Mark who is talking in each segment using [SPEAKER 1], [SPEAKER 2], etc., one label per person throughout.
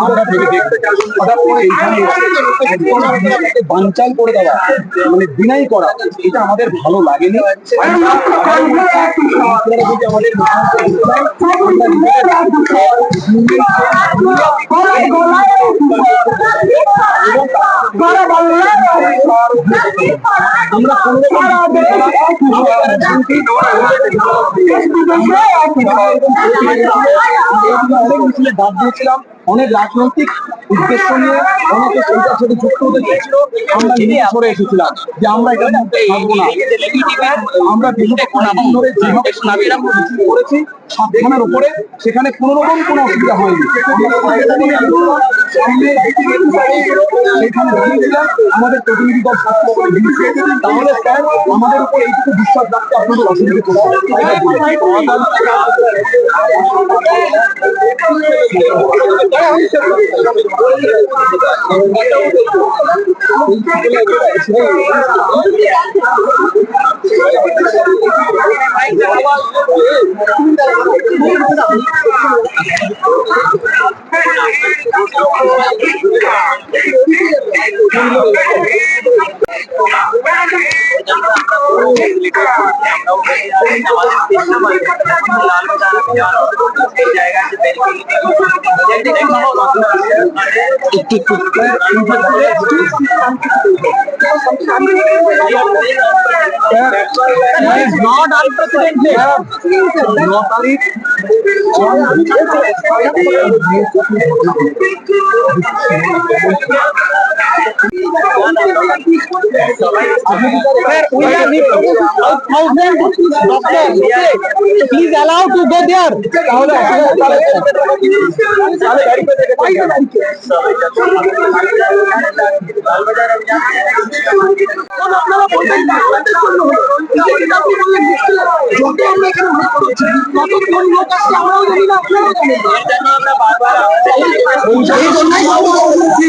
[SPEAKER 1] আমরা করে করে দেওয়া মানে বিনাই করা এটা আমাদের ভালো লাগেনি। আমাদের মিছিলে ডাক দিয়েছিলাম অনেক রাজনৈতিক উদ্দেশ্য নিয়ে অনেকে সেইটার সাথে যুক্ত হতে চেয়েছিল আমরা সরে এসেছিলাম যে আমরা থাকব না আমরা কয়েকদিন ধরে যেভাবে নাবিরা সাবধানের উপরে সেখানে কোনো রকম কোনো অসুবিধা হয়নি। সেখানে আমাদের প্রতিনিধি দল তাহলে স্যার, আমাদের উপর এইটুকু বিশ্বাস রাখতে আপনাদের অসুবিধা I'm not unprecedented. ন তারিখ
[SPEAKER 2] Sir, we have need thousand doctors. Please allow to go there.
[SPEAKER 3] আপনারা বলবেন আপনাদের জন্য আপনি বললেন যত আমরা এখানে ভোট করেছি তত কোন লোক আসছে আমরাও জানি না আপনারাও জানেন আমরা বলছি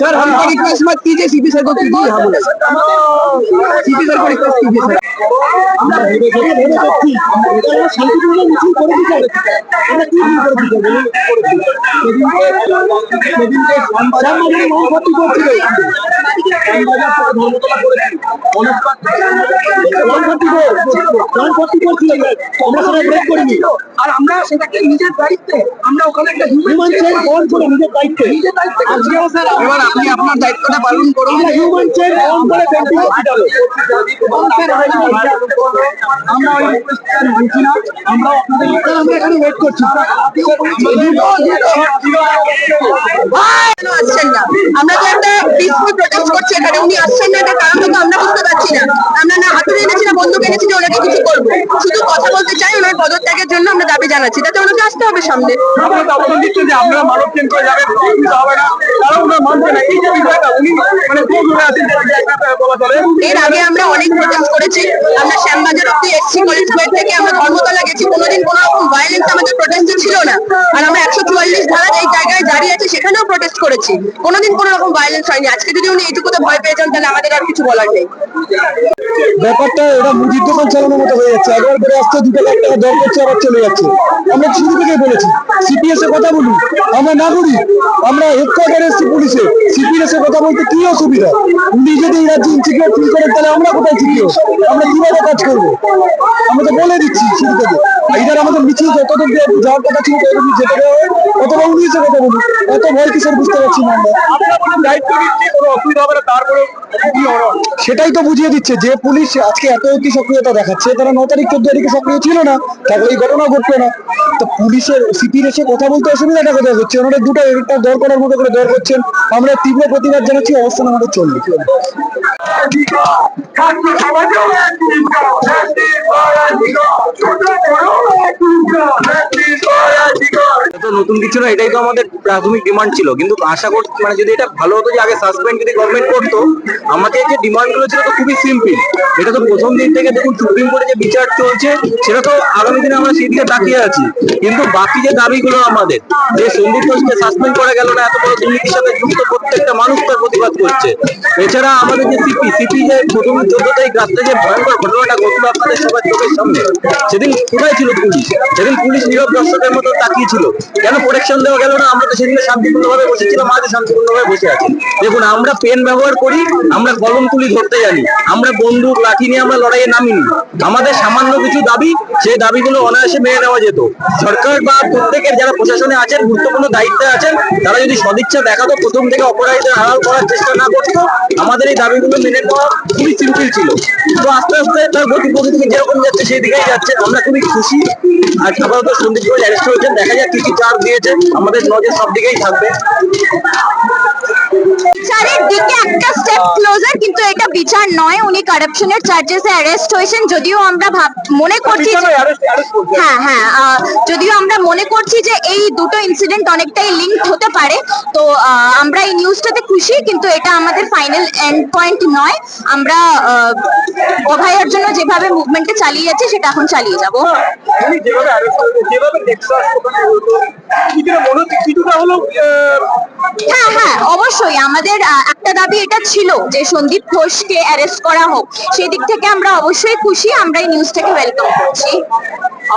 [SPEAKER 2] सर हमको रिक्वेस्ट मत कीजिए सीपी सर को कीजिए हम सीपी सर को रिक्वेस्ट कीजिए सर
[SPEAKER 3] আমরা আমরা আর সেটাকে নিজের দায়িত্বে ওখানে একটা হিউম্যান করে নিজের দায়িত্বে। নিজের দায়িত্বে আজকেও স্যার
[SPEAKER 2] এবার আপনি আপনার দায়িত্বটা পালন করুন।
[SPEAKER 3] হিউম্যান করে হসপিটালে ওই মানছি না। আপনাদের এখানে ওয়েট করছি।
[SPEAKER 4] তো একটা পিসফুল প্রোটেস্ট করছি এখানে উনি আসছেন না এটা কারণ তো আমরা বুঝতে পারছি না। আমরা না হাতুড়ি এনেছি না বন্দুক এনেছি যে ওনাকে কিছু করব। শুধু কথা বলতে চাই ওনার পদত্যাগের জন্য আমরা দাবি জানাচ্ছি তাতে ওনাকে আসতে হবে সামনে।
[SPEAKER 1] আপনারা তো অবদান দিচ্ছেন যে আপনারা মানব চেঞ্জ যাবেন হবে না। তারা ওনারা মানছে না। এই যে বিষয়টা উনি মানে
[SPEAKER 4] এর আগে আমরা অনেক প্রোটেস্ট করেছি। আমরা শ্যামবাজার অব্দি এসছি কলেজ থেকে আমরা ধর্মতলা গেছি। কোনোদিন কোনো রকম ভায়োলেন্স আমাদের প্রোটেস্টে ছিল না আর আমরা একশো চুয়াল্লিশ ধারা যেই জায়গায় দাঁড়িয়ে আছি সেখানেও প্রোটেস্ট করেছি। কোনোদিন কোনো রকম ভায়োলেন্স হয়নি। আজকে যদি উনি এইটুকুতে ভয় পেয়ে যান, তাহলে আমাদের আর কিছু বলার নেই।
[SPEAKER 2] ব্যাপারটা আমরা থেকেই বলেছি সিপিএস কথা বলুন। আমরা আমরা সিপিএস কথা বলতে কি অসুবিধা? তাহলে আমরা কোথায় আমরা কীভাবে কাজ করব? আমরা তো বলে দিচ্ছি শুরু থেকে। এইবার আমাদের মিছিল যতদূর যাওয়ার কথা ছিল যেতে বলুন এত ভয় কিসের বুঝতে পারছি না আমরা। সেটাই তো বুঝিয়ে দিচ্ছে যে পুলিশ আজকে এত অতি সক্রিয়তা দেখাচ্ছে, তারা ন তারিখ, চোদ্দ তারিখে সক্রিয় ছিল না তাহলে এই ঘটনা ঘটলো না। তো পুলিশের সিপির এসে কথা বলতে অসুবিধাটা কোথায় হচ্ছে? ওনারা দুটো দর করার মতো করে দর করছেন। আমরা তীব্র প্রতিবাদ জানাচ্ছি, অবস্থান আমাদের চলবে।
[SPEAKER 5] তো নতুন কিছু না, এটাই তো আমাদের প্রাথমিক ডিমান্ড ছিল। কিন্তু আশা করছি মানে যদি এটা ভালো হতো যে আগে সাসপেন্ড যদি গভর্নমেন্ট করতো, আমাদের যে ডিমান্ডগুলো ছিল তো খুবই সিম্পল এটা তো প্রথম দিন থেকে দেখুন, সুপ্রিম কোর্টে যে বিচার চলছে, সেটা তো আগামী দিনে আমরা সেদিকে তাকিয়ে আছি। কিন্তু বাকি যে দাবিগুলো আমাদের, যে সন্দীপ ঘোষকে সাসপেন্ড করা গেল না, এত বড় দুর্নীতির সাথে যুক্ত প্রত্যেকটা মানুষ তার প্রতিবাদ করছে। এছাড়া আমাদের যে সিপি সিপি যে প্রথম চোদ্দ তারিখ রাত্রে যে ভয়ঙ্কর ঘটনাটা ঘটলো আপনাদের সবার চোখের সামনে, সেদিন কোথায় ছিল পুলিশ? সেদিন পুলিশ নীরব দর্শকের মতো তাকিয়ে ছিল। কেন প্রোটেকশন দেওয়া গেল না? আমরা তো সেদিনে শান্তিপূর্ণভাবে বসেছিলাম, আজও শান্তিপূর্ণভাবে বসে আছি। দেখুন, আমরা পেন ব্যবহার করি, আমরা কলম তুলি ধরতে জানি। আমরা বন্দুক, লাঠি নিয়ে আমরা লড়াইয়ে নামিনি। আমাদের সামান্য কিছু দাবি, সেই দাবিগুলো অনায়াসে মেনে নেওয়া যেত। সরকার বা প্রত্যেকের যারা প্রশাসনে আছেন, গুরুত্বপূর্ণ দায়িত্বে আছেন, তারা যদি সদিচ্ছা দেখাতো, প্রথম থেকে অপরাধীদের আড়াল করার চেষ্টা না করতো, আমাদের এই দাবিগুলো মেনে নেওয়া খুবই সিম্পল ছিল। তো আস্তে আস্তে তার গতি প্রকৃতি যেরকম যাচ্ছে, সেই দিকেই যাচ্ছে। আমরা খুবই খুশি। আর আপাতত সন্দীপ ঘোষ অ্যারেস্ট হয়েছেন। দেখা যাক কি কি দিয়েছে। আমাদের নজর সব দিকেই থাকবে।
[SPEAKER 6] বিচারের দিকে একটা স্টেপ ক্লোজার কিন্তু এটা বিচার নয়। উনি কারাপশনের চার্জেসে অ্যারেস্ট হয়েছেন যদিও আমরা ভাব মনে করছি হ্যাঁ হ্যাঁ যদিও আমরা মনে করছি যে এই দুটো ইনসিডেন্ট অনেকটাই লিঙ্ক হতে পারে তো আমরা এই নিউজটাতে খুশি কিন্তু এটা আমাদের ফাইনাল এন্ড পয়েন্ট নয়। আমরা অভয়ের জন্য যেভাবে মুভমেন্টে চালিয়ে যাচ্ছে সেটা এখন চালিয়ে যাব। আমাদের একটা দাবি এটা ছিল যে সন্দীপ ঘোষকে অ্যারেস্ট করা হোক। সেই দিক থেকে আমরা অবশ্যই খুশি আমরা এই নিউজটাকে ওয়েলকাম করছি।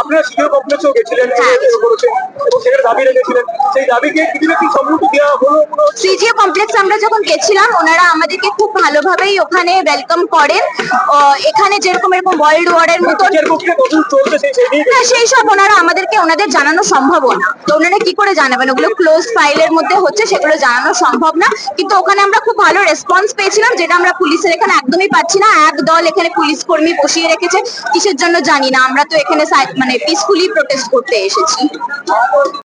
[SPEAKER 5] আপনারা সিনিয়র কমপ্লেক্সেও গেছিলেন
[SPEAKER 6] হ্যাঁ।
[SPEAKER 5] করেছেন এবং সেখানে দাবি রেখেছিলেন। সেই দাবিকে কিছু না কি সম্মতি দেওয়া হলো।
[SPEAKER 6] সিজিও কমপ্লেক্স আমরা যখন গেছিলাম ওনারা আমাদেরকে খুব ভালোভাবেই ওখানে ওয়েলকাম করেন। এখানে যেরকম এরকম ওয়ার্ল্ড ওয়ারের
[SPEAKER 5] চলছে সেই সেই
[SPEAKER 6] হ্যাঁ সেই সব ওনারা আমাদেরকে ওনাদের জানানো সম্ভব না। তো ওনারা কি করে জানাবেন? ওগুলো ক্লোজ ফাইলের মধ্যে হচ্ছে সেগুলো জানানো সম্ভব না। কিন্তু ওখানে আমরা খুব ভালো রেসপন্স পেয়েছিলাম যেটা আমরা পুলিশের এখানে একদমই পাচ্ছি না। এক দল এখানে পুলিশ কর্মী বসিয়ে রেখেছে। কিসের জন্য জানি না। আমরা তো এখানে মানে পিসফুলি প্রোটেস্ট করতে এসেছি।